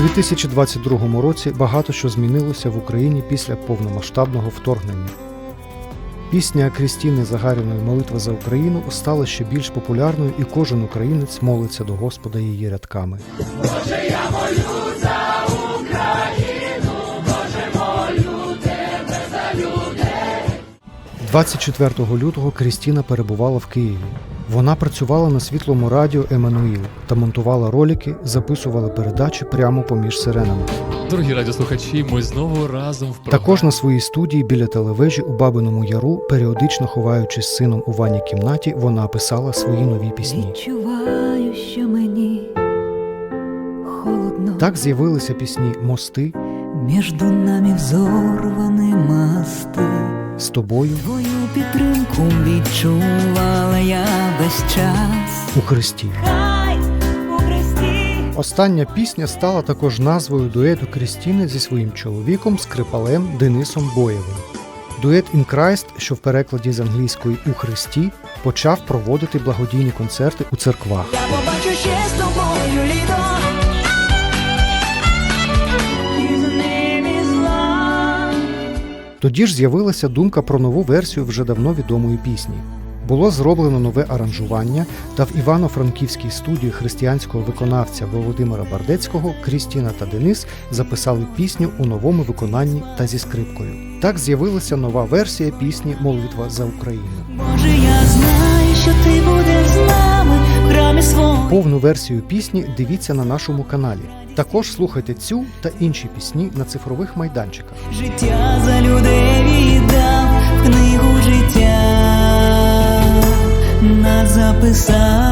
2022 році багато що змінилося в Україні після повномасштабного вторгнення. Пісня Крістіни Загаріної Молитва за Україну стала ще більш популярною, і кожен українець молиться до Господа її рядками. 24 лютого Крістіна перебувала в Києві. Вона працювала на світлому радіо Еммануїл та монтувала ролики, записувала передачі прямо поміж сиренами. Дорогі радіослухачі, ми знову разом в. Також на своїй студії біля телевежі у Бабиному Яру, періодично ховаючись з сином у ванній кімнаті, вона писала свої нові пісні. Відчуваю, що мені холодно. Так з'явилися пісні Мости Між нами взорвані мости. З тобою Твою підтримку відчувала я весь час. у Христі. Хай у Христі Остання пісня стала також назвою дуету Крістіни зі своїм чоловіком скрипалем Денисом Боєвим. Дует «In Christ», що в перекладі з англійської у Христі, почав проводити благодійні концерти у церквах. я побачу ще з тобою літо. Тоді ж з'явилася думка про нову версію вже давно відомої пісні. Було зроблено нове аранжування, та в Івано-Франківській студії християнського виконавця Володимира Бардецького Крістіна та Денис записали пісню у новому виконанні та зі скрипкою. Так з'явилася нова версія пісні Молитва за Україну. Боже, я знаю, що ти будеш з нами в храмі своєму. Повну версію пісні дивіться на нашому каналі. Також слухайте цю та інші пісні на цифрових майданчиках. Життя за людей віддав в книгу життя нас записав.